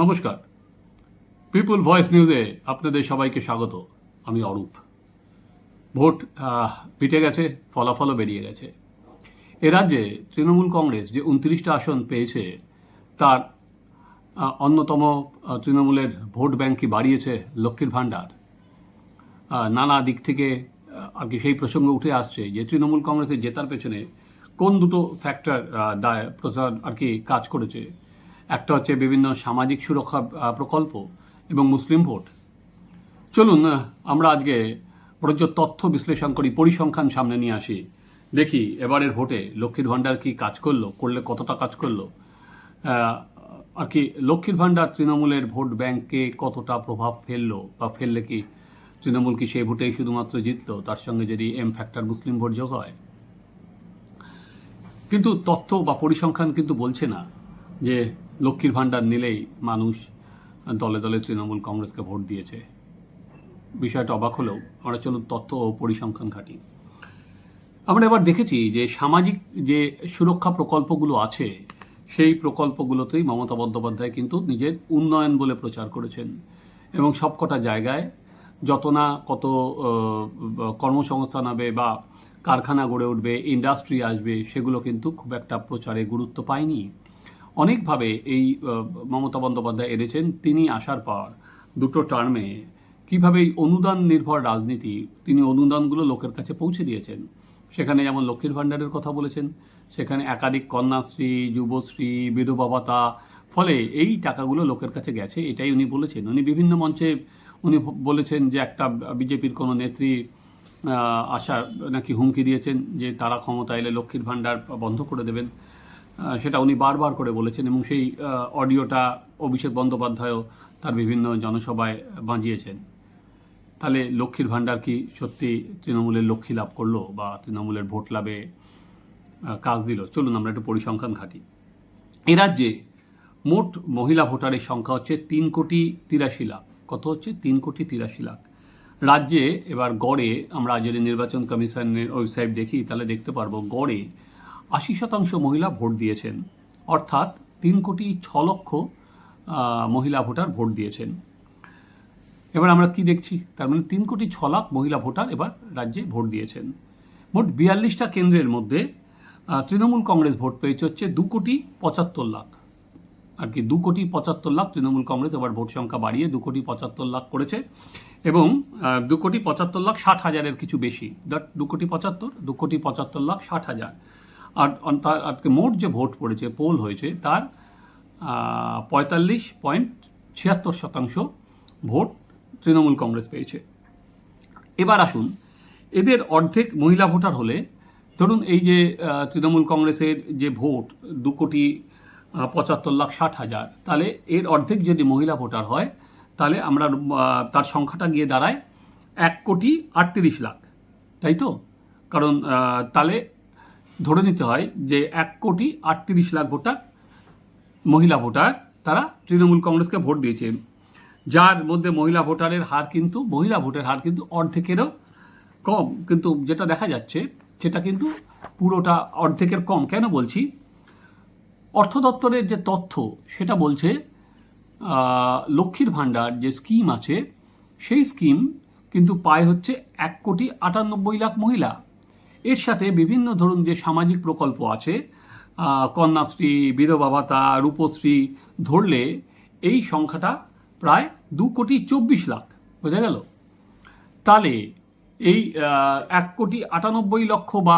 নমস্কার। পিপুল ভয়েস নিউজে আপনাদের সবাইকে স্বাগত। আমি অরূপ। ভোট পিটে গেছে, ফলাফলও বেরিয়ে গেছে। এ রাজ্যে তৃণমূল কংগ্রেস যে উনত্রিশটা আসন পেয়েছে, তার অন্যতম তৃণমূলের ভোট ব্যাংকই বাড়িয়েছে লক্ষ্মীর ভাণ্ডার? নানা দিক থেকে আর কি সেই প্রসঙ্গ উঠে আসছে যে তৃণমূল কংগ্রেসের জেতার পেছনে কোন দুটো ফ্যাক্টর দায় প্রচার আর কি কাজ করেছে। একটা হচ্ছে বিভিন্ন সামাজিক সুরক্ষা প্রকল্প এবং মুসলিম ভোট। চলুন আমরা আজকে প্রযোজ্য তথ্য বিশ্লেষণ করি, পরিসংখ্যান সামনে নিয়ে আসি। দেখি, এবারের ভোটে লক্ষ্মীর ভাণ্ডার কি কাজ করল, করলে কতটা কাজ করল? আর কি, লক্ষ্মীর ভাণ্ডার তৃণমূলের ভোট ব্যাংকে কতটা প্রভাব ফেলল বা ফেললে কি তৃণমূল কি সেই ভোটেই শুধুমাত্র জিতলো? তার সঙ্গে যদি এম ফ্যাক্টর মুসলিম ভোট যোগ হয়। কিন্তু তথ্য বা পরিসংখ্যান কিন্তু বলছে না যে লক্ষ্মীর ভাণ্ডার নিলেই মানুষ দলে দলে তৃণমূল কংগ্রেসকে ভোট দিয়েছে। বিষয়টা অবাক হলেও আমরা চলুন তথ্য ও পরিসংখ্যান ঘাঁটি। আমরা এবার দেখেছি যে সামাজিক যে সুরক্ষা প্রকল্পগুলো আছে, সেই প্রকল্পগুলোতেই মমতা বন্দ্যোপাধ্যায় কিন্তু নিজের উন্নয়ন বলে প্রচার করেছেন এবং সবকটা জায়গায় যত না কত কর্মসংস্থান হবে বা কারখানা গড়ে উঠবে, ইন্ডাস্ট্রি আসবে, সেগুলো কিন্তু খুব একটা প্রচারে গুরুত্ব পায়নি। অনেকভাবে এই মমতা বন্দ্যোপাধ্যায় এনেছেন, তিনি আসার পর দুটো টার্মে কীভাবে এই অনুদান নির্ভর রাজনীতি, তিনি অনুদানগুলো লোকের কাছে পৌঁছে দিয়েছেন। সেখানে যেমন লক্ষ্মীর ভাণ্ডারের কথা বলেছেন, সেখানে একাধিক কন্যাশ্রী, যুবশ্রী, বিধবা ভাতা, ফলে এই টাকাগুলো লোকের কাছে গেছে, এটাই উনি বলেছেন। উনি বিভিন্ন মঞ্চে উনি বলেছেন যে একটা বিজেপির কোনো নেত্রী আশা নাকি হুমকি দিয়েছেন যে তারা ক্ষমতা এলে লক্ষ্মীর ভাণ্ডার বন্ধ করে দেবেন। সেটা উনি বারবার করে বলেছেন এবং সেই অডিওটা অভিষেক বন্দ্যোপাধ্যায়ও তার বিভিন্ন জনসভায় বাঁধিয়েছেন। তাহলে লক্ষ্মীর ভাণ্ডার কি সত্যি তৃণমূলের লক্ষ্মী লাভ করল বা তৃণমূলের ভোট লাভে কাজ দিল? চলুন আমরা একটু পরিসংখ্যান ঘাঁটি। এ রাজ্যে মোট মহিলা ভোটারের সংখ্যা হচ্ছে তিন কোটি তিরাশি লাখ। কত হচ্ছে? তিন কোটি তিরাশি লাখ। রাজ্যে এবার গড়ে, আমরা যদি নির্বাচন কমিশনের ওয়েবসাইট দেখি, তাহলে দেখতে পারব গড়ে আশি শতাংশ মহিলা ভোট দিয়েছেন। অর্থাৎ তিন কোটি ছ লক্ষ মহিলা ভোটার ভোট দিয়েছেন। এবার আমরা কি দেখছি? তার মানে তিন কোটি ছ লাখ মহিলা ভোটার এবার রাজ্যে ভোট দিয়েছেন। মোট বিয়াল্লিশটা কেন্দ্রের মধ্যে তৃণমূল কংগ্রেস ভোট পেয়েছে হচ্ছে দু কোটি পঁচাত্তর লাখ। আর কি, দু কোটি পঁচাত্তর লাখ তৃণমূল কংগ্রেস এবার ভোট সংখ্যা বাড়িয়ে দু কোটি পঁচাত্তর লাখ করেছে এবং দু কোটি পঁচাত্তর লাখ ষাট হাজারের কিছু বেশি। দ্যাট দু কোটি পঁচাত্তর, দু কোটি পঁচাত্তর লাখ ষাট হাজার। আর তার আজকে মোট যে ভোট পড়েছে, পোল হয়েছে, তার পঁয়তাল্লিশ পয়েন্ট ছিয়াত্তর শতাংশ ভোট তৃণমূল কংগ্রেস পেয়েছে। এবার আসুন, এদের অর্ধেক মহিলা ভোটার হলে, ধরুন এই যে তৃণমূল কংগ্রেসের যে ভোট, দু কোটি পঁচাত্তর লাখ ষাট হাজার, তাহলে এর অর্ধেক যদি মহিলা ভোটার হয়, তাহলে আমরা তার সংখ্যাটা গিয়ে দাঁড়ায় এক কোটি আটত্রিশ লাখ। তাই তো? কারণ তাহলে ধরে নিতে হয় যে এক কোটি আটত্রিশ লাখ ভোটার মহিলা ভোটার তারা তৃণমূল কংগ্রেসকে ভোট দিয়েছে। যার মধ্যে মহিলা ভোটারের হার কিন্তু, মহিলা ভোটের হার কিন্তু অর্ধেকেরও কম। কিন্তু যেটা দেখা যাচ্ছে, সেটা কিন্তু পুরোটা অর্ধেকের কম। কেন বলছি? অর্থ দপ্তরের যে তথ্য, সেটা বলছে লক্ষ্মীর ভাণ্ডার যে স্কিম আছে, সেই স্কিম কিন্তু পায় হচ্ছে এক কোটি আটানব্বই লাখ মহিলা। এর সাথে বিভিন্ন ধরুন যে সামাজিক প্রকল্প আছে কন্যাশ্রী, বিধবা ভাতা, রূপশ্রী ধরলে এই সংখ্যাটা প্রায় দু কোটি চব্বিশ লাখ, বোঝা গেল? তাহলে এই এক কোটি আটানব্বই লক্ষ বা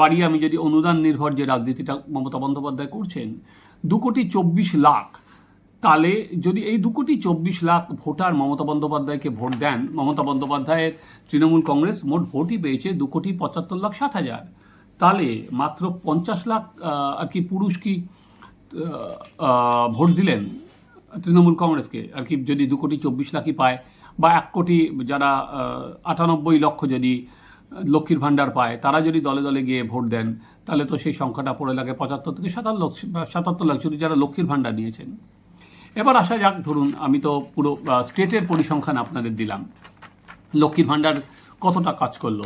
বাড়িয়ে আমি যদি অনুদান নির্ভর যে রাজনীতিটা মমতা বন্দ্যোপাধ্যায় করছেন, দু কোটি চব্বিশ লাখ, তাহলে যদি এই দু কোটি চব্বিশ লাখ ভোটার মমতা বন্দ্যোপাধ্যায়কে ভোট দেন, মমতা বন্দ্যোপাধ্যায়ের তৃণমূল কংগ্রেস মোট ভোটই পেয়েছে দু কোটি পঁচাত্তর লাখ ষাট হাজার। তাহলে মাত্র পঞ্চাশ লাখ আর কি পুরুষ কি ভোট দিলেন তৃণমূল কংগ্রেসকে? আর কি যদি দু কোটি চব্বিশ লাখই পায় বা এক কোটি যারা আটানব্বই লক্ষ যদি লক্ষ্মীর ভাণ্ডার পায়, তারা যদি দলে দলে গিয়ে ভোট দেন, তাহলে তো সেই সংখ্যাটা পড়ে লাগে পঁচাত্তর থেকে সাতান্ন লক্ষ, সাতাত্তর লাখ শুধু যারা লক্ষ্মীর ভাণ্ডার নিয়েছেন। এবার আসা যাক, ধরুন আমি তো পুরো স্টেটের পরিসংখ্যান আপনাদের দিলাম। লক্ষ্মীর ভাণ্ডার কতটা কাজ করল?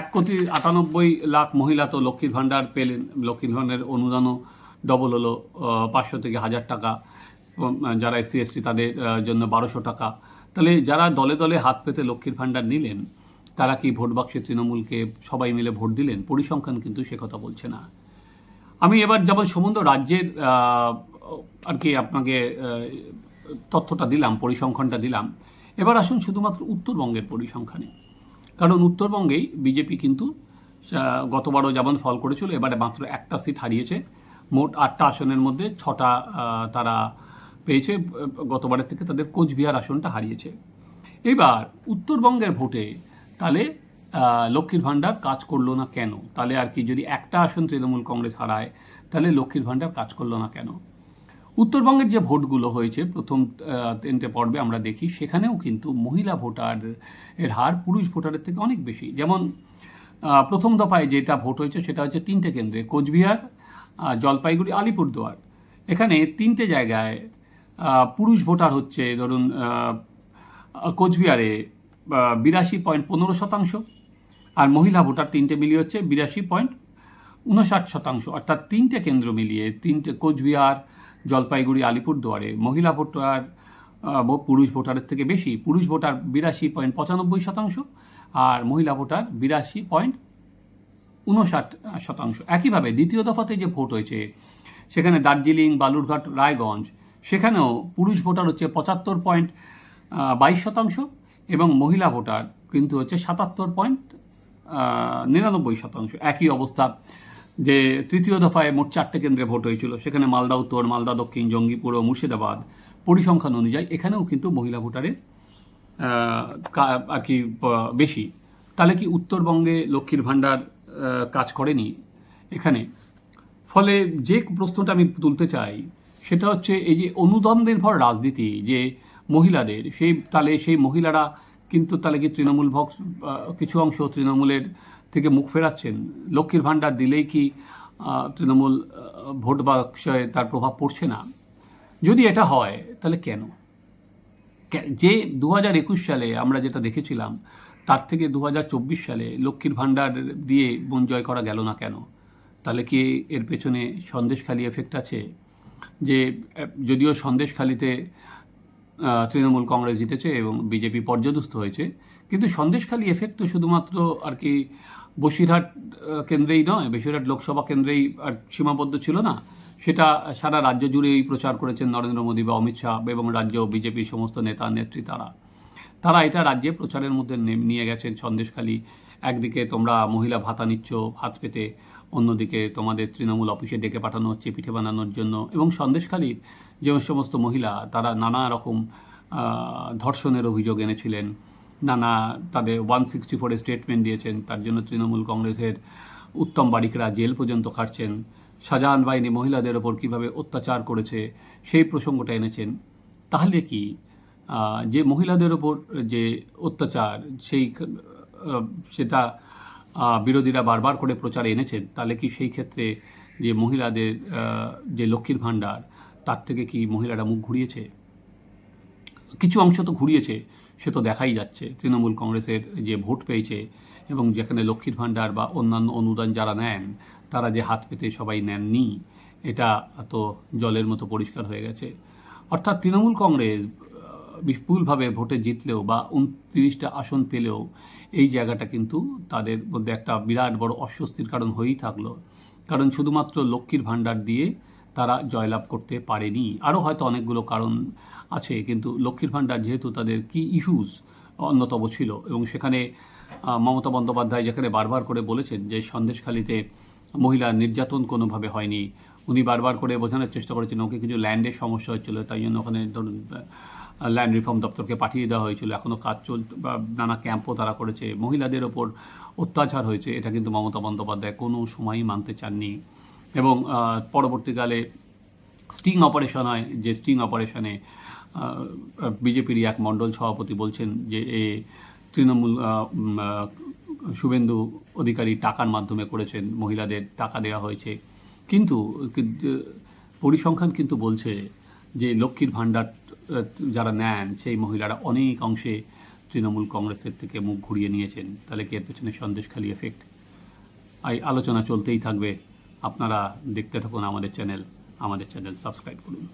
এক কোটি আটানব্বই লাখ মহিলা তো লক্ষ্মীর ভাণ্ডার পেলেন। লক্ষ্মীর ভাণ্ডারের অনুদানও ডবল হলো পাঁচশো থেকে হাজার টাকা। যারা এসসি এসটি তাদের জন্য বারোশো টাকা। তাহলে যারা দলে দলে হাত পেতে লক্ষ্মীর ভাণ্ডার নিলেন, তারা কি ভোট বাক্সে তৃণমূলকে সবাই মিলে ভোট দিলেন? পরিসংখ্যান কিন্তু সে কথা বলছে না। আমি এবার যেমন সমুদ্র রাজ্যের আর কি আপনাকে তথ্যটা দিলাম, পরিসংখ্যানটা দিলাম। এবার আসুন শুধুমাত্র উত্তরবঙ্গের পরিসংখ্যানে। কারণ উত্তরবঙ্গেই বিজেপি কিন্তু গতবারও যেমন ফল করেছিল, এবারে মাত্র একটা সিট হারিয়েছে। মোট আটটা আসনের মধ্যে ছটা তারা পেয়েছে। গতবারের থেকে তাদের কোচবিহার আসনটা হারিয়েছে। এবার উত্তরবঙ্গের ভোটে তাহলে লক্ষ্মীর ভাণ্ডার কাজ করল না কেন? তাহলে আর কি যদি একটা আসন তৃণমূল কংগ্রেস হারায়, তাহলে লক্ষ্মীর ভাণ্ডার কাজ করল না কেন? উত্তরবঙ্গের যে ভোটগুলো হয়েছে, প্রথম তিনটে পর্বে আমরা দেখি, সেখানেও কিন্তু মহিলা ভোটার এর হার পুরুষ ভোটারের থেকে অনেক বেশি। যেমন প্রথম দফায় যেটা ভোট হয়েছে সেটা হচ্ছে তিনটে কেন্দ্রে, কোচবিহার জলপাইগুড়ি, আলিপুরদুয়ার। এখানে তিনটে জায়গায় পুরুষ ভোটার হচ্ছে, ধরুন কোচবিহারে বিরাশি পয়েন্ট পনেরো শতাংশ আর মহিলা ভোটার তিনটে মিলিয়ে হচ্ছে বিরাশি পয়েন্ট উনষাট শতাংশ। অর্থাৎ তিনটে কেন্দ্র মিলিয়ে তিনটে কোচবিহার জলপাইগুড়ি আলিপুরদুয়ারে মহিলা ভোটার পুরুষ ভোটারের থেকে বেশি। পুরুষ ভোটার বিরাশি পয়েন্ট পঁচানব্বই শতাংশ আর মহিলা ভোটার বিরাশি পয়েন্ট উনষাট শতাংশ। একইভাবে দ্বিতীয় দফাতে যে ভোট হয়েছে, সেখানে দার্জিলিং, বালুরঘাট, রায়গঞ্জ, সেখানেও পুরুষ ভোটার হচ্ছে পঁচাত্তর পয়েন্ট বাইশ শতাংশ এবং মহিলা ভোটার কিন্তু হচ্ছে সাতাত্তর পয়েন্ট নিরানব্বই শতাংশ। একই অবস্থা যে তৃতীয় দফায় মোট চারটে কেন্দ্রে ভোট হয়েছিল। সেখানে মালদা উত্তর, মালদা দক্ষিণ, জঙ্গিপুর ও মুর্শিদাবাদ। পরিসংখ্যান অনুযায়ী এখানেও কিন্তু মহিলা ভোটারের আর কি বেশি। তাহলে কি উত্তরবঙ্গে লক্ষ্মীর ভাণ্ডার কাজ করেনি এখানে? ফলে যে প্রশ্নটা আমি তুলতে চাই, সেটা হচ্ছে এই যে অনুদান নির্ভর রাজনীতি, যে মহিলাদের, সেই তাহলে সেই মহিলারা কিন্তু তাহলে কি তৃণমূল ভক্স কিছু অংশ তৃণমূলের থেকে মুখ ফেরাচ্ছেন? লক্ষ্মীর ভাণ্ডার দিলেই কি তৃণমূল ভোট বাক্সে তার প্রভাব পড়ছে না? যদি এটা হয়, তাহলে কেন? যে দু হাজার একুশ সালে আমরা যেটা দেখেছিলাম, তার থেকে দু হাজার চব্বিশ সালে লক্ষ্মীর ভাণ্ডার দিয়ে বন জয় করা গেল না কেন? তাহলে কি এর পেছনে সন্দেশখালি এফেক্ট আছে? যে যদিও সন্দেশখালিতে তৃণমূল কংগ্রেস জিতেছে এবং বিজেপি পর্যদস্ত হয়েছে, কিন্তু সন্দেশখালি এফেক্ট তো শুধুমাত্র আর কি বসিরহাট কেন্দ্রেই নয়, বসিরহাট লোকসভা কেন্দ্রেই আর সীমাবদ্ধ ছিল না। সেটা সারা রাজ্য জুড়েই প্রচার করেছেন নরেন্দ্র মোদী বা অমিত শাহ এবং রাজ্য বিজেপির সমস্ত নেতা, নেত্রী তারা। তারা এটা রাজ্যে প্রচারের মধ্যে নিয়ে গেছেন সন্দেশখালি। একদিকে তোমরা মহিলা ভাতা নিচ্ছ হাত পেতে, অন্যদিকে তোমাদের তৃণমূল অফিসে ডেকে পাঠানো হচ্ছে, পিঠে বানানোর জন্য এবং সন্দেশখালির যে সমস্ত মহিলা, তারা নানা রকম ধর্ষণের অভিযোগ এনেছিলেন। নানা তাদের ওয়ান সিক্সটি ফোরে স্টেটমেন্ট দিয়েছেন, তার জন্য তৃণমূল কংগ্রেসের উত্তম বারিকরা জেল পর্যন্ত খাটছেন। শাহজাহান বাহিনী মহিলাদের ওপর কীভাবে অত্যাচার করেছে, সেই প্রসঙ্গটা এনেছেন। তাহলে কি যে মহিলাদের ওপর যে অত্যাচার, সেই সেটা বিরোধীরা বারবার করে প্রচারে এনেছেন, তাহলে কি সেই ক্ষেত্রে যে মহিলাদের যে লক্ষ্মীর ভাণ্ডার, তার থেকে কি মহিলারা মুখ ঘুরিয়েছে? কিছু অংশ তো ঘুরিয়েছে সে তো দেখাই যাচ্ছে। তৃণমূল কংগ্রেসের যে ভোট পেয়েছে এবং যেখানে লক্ষ্মীর ভাণ্ডার বা অন্যান্য অনুদান যারা নেন, তারা যে হাত পেতে সবাই নেননি, এটা তো জলের মতো পরিষ্কার হয়ে গেছে। অর্থাৎ তৃণমূল কংগ্রেস বিপুলভাবে ভোটে জিতলেও বা উনত্রিশটা আসন পেলেও এই জায়গাটা কিন্তু তাদের মধ্যে একটা বিরাট বড় অস্বস্তির কারণ হয়েই থাকল। কারণ শুধুমাত্র লক্ষ্মীর ভাণ্ডার দিয়ে তারা জয়লাভ করতে পারেনি। আরও হয়তো অনেকগুলো কারণ আছে, কিন্তু লক্ষ্মীর ভাণ্ডার যেহেতু তাদের কি ইস্যুস অন্যতম ছিল এবং সেখানে মমতা বন্দ্যোপাধ্যায় যেখানে বারবার করে বলেছেন যে সন্দেশখালিতে মহিলা নির্যাতন কোনোভাবে হয়নি, উনি বারবার করে বোঝানোর চেষ্টা করেছেন, ওকে কিছু ল্যান্ডের সমস্যা হচ্ছিল তাই জন্য ওখানে ধরুন ল্যান্ড রিফর্ম দপ্তরকে পাঠিয়ে দেওয়া হয়েছিল, এখনও কাজ চল, বা নানা ক্যাম্পও তারা করেছে। মহিলাদের ওপর অত্যাচার হয়েছে, এটা কিন্তু মমতা বন্দ্যোপাধ্যায় কোনো সময়ই মানতে চাননি। এবং পরবর্তীকালে স্টিং অপারেশন হয় যে স্টিং অপারেশনে বিজেপির এক মণ্ডল সভাপতি বলছেন যে, এ তৃণমূল শুভেন্দু অধিকারী টাকার মাধ্যমে করেছেন, মহিলাদের টাকা দেওয়া হয়েছে। কিন্তু কিন্তু, পরিসংখ্যান কিন্তু বলছে যে, লক্ষ্মীর ভাণ্ডার যারা নেন, সেই মহিলারা অনেক অংশে তৃণমূল কংগ্রেসের থেকে মুখ ঘুরিয়ে নিয়েছেন। তাহলে কি এর পেছনে সন্দেশখালী এফেক্ট এই আলোচনা চলতেই থাকবে। আপনারা দেখতে থাকুন আমাদের চ্যানেল আমাদের চ্যানেল সাবস্ক্রাইব করুন।